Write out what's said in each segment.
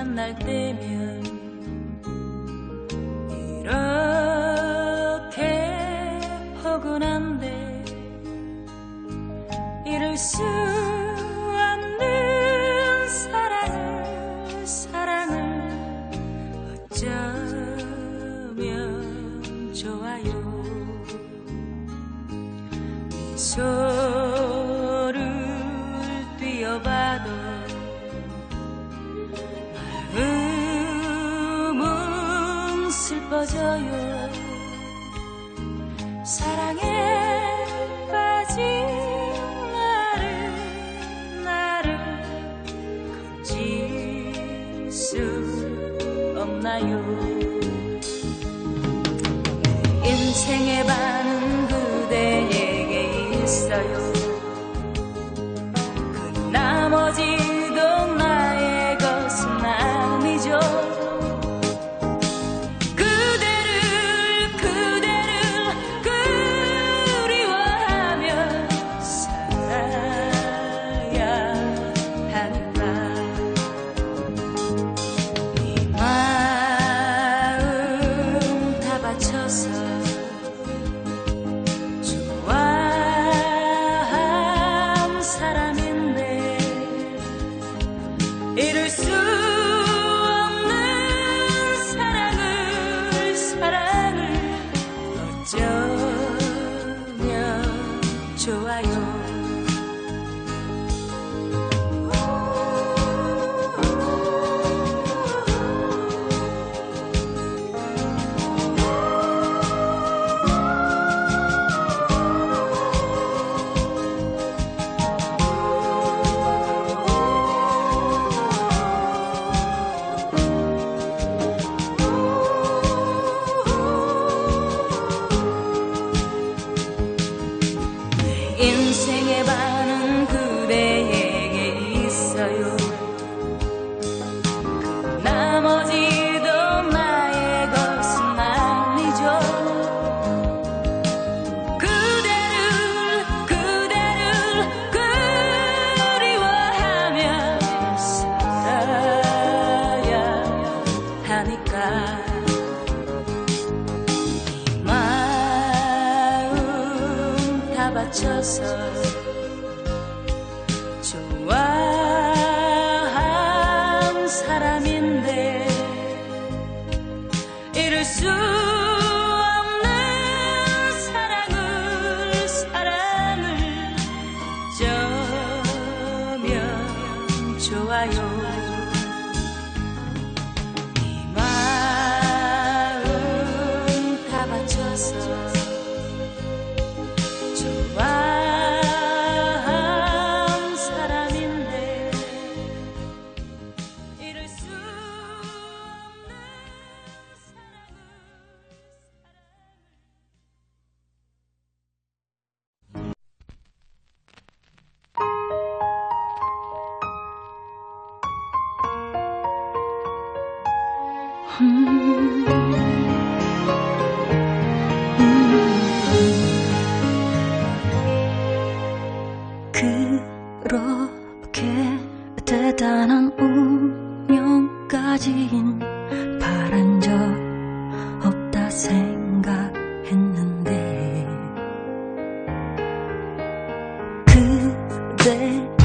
만날 때면 이렇게 허근한데 이럴 수 없는 사랑을 사랑을 어쩌면 좋아요? 미소 빠져요. 사랑에 빠진 나를 나를 건질 수 없나요? 인생의 반은 그대에게 있어요. 인생의 반은 그대 cachaça. 그렇게 대단한 운명까지인 바란 적 없다 생각했는데 그대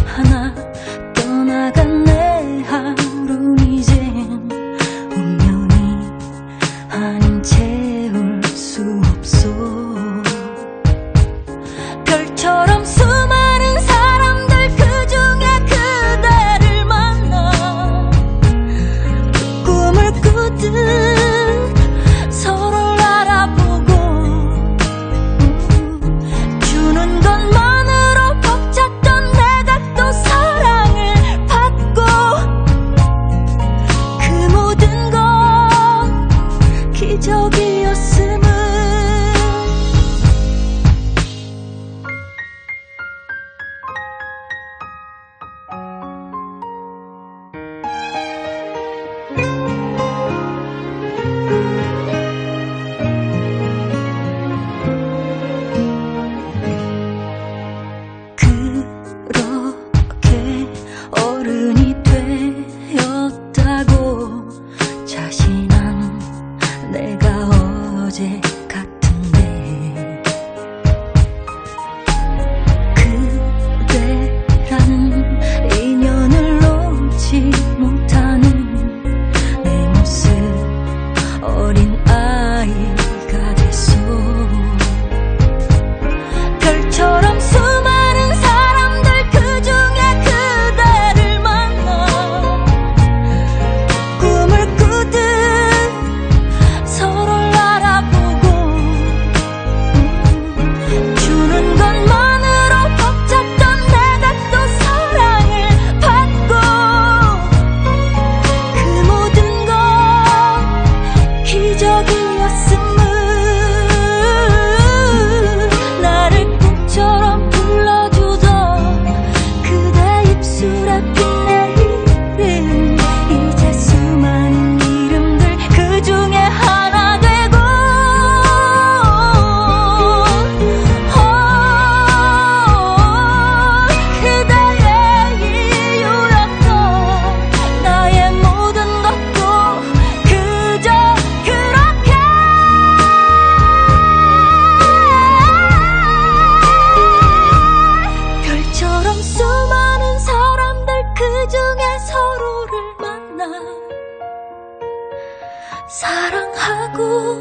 가고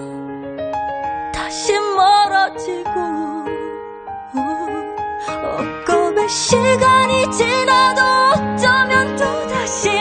다시 멀어지고 어, 꿈의 시간이 지나도 어쩌면 또다시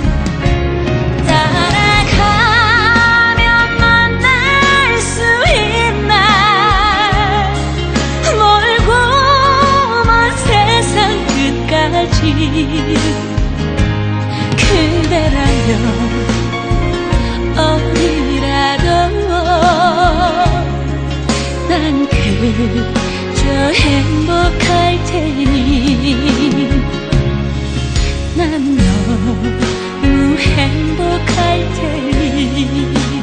그대라면 어디라도 난 그저 행복할 테니 난 너무 행복할 테니